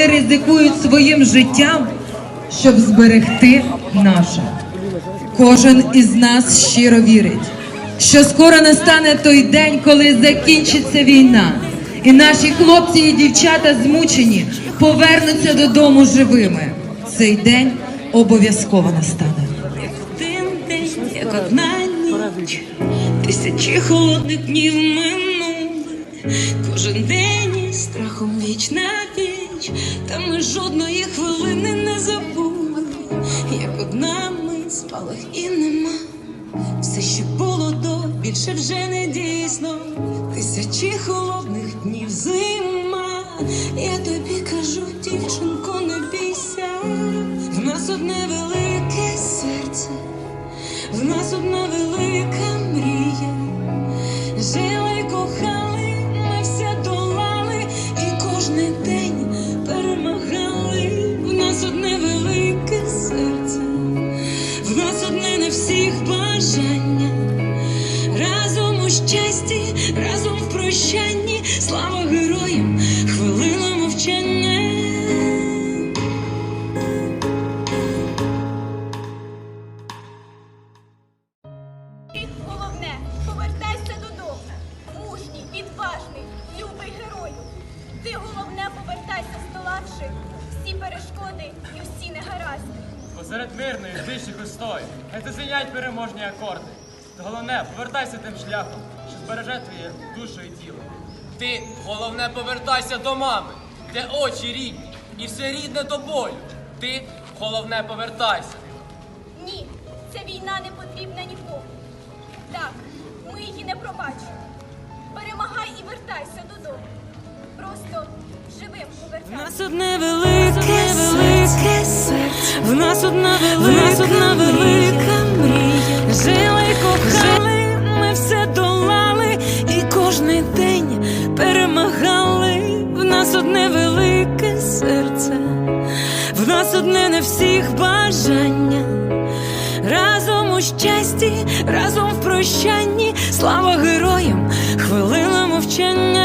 вони ризикують своїм життям, щоб зберегти наше. Кожен із нас щиро вірить, що скоро настане той день, коли закінчиться війна, і наші хлопці і дівчата змучені повернуться додому живими. Цей день обов'язково настане. Один день, як одна ніч, тисячі холодних днів минули, кожен день із страхом віч на та ми жодної хвилини не забули, як одна ми спалах і нема. Все, що було до, більше вже не дійсно. Тисячі холодних днів зима. Я тобі кажу, дівчинко, не бійся. В нас одне велике серце, в нас одна велика мрія. Прощанні, слава героям, хвилина мовчання. І головне, повертайся додому. Мужній, відважний, любий герою. Ти головне повертайся, здолавши всі перешкоди і всі негаразди. Посеред мирної, тиші густої, хай зазвінять переможні акорди. Та головне, повертайся тим шляхом, збереже твоє душу і тіло. Ти головне повертайся до мами, де очі рідні, і все рідне тобою. Ти головне повертайся. Ні, ця війна не потрібна нікому. Так, ми її не пробачимо. Перемагай і вертайся додому. Просто живим В повертайся. нас одне велике серце, в нас одна велика, одна велика нас одне на всіх бажання. Разом у щасті, разом в прощанні, слава героям, хвилина мовчання.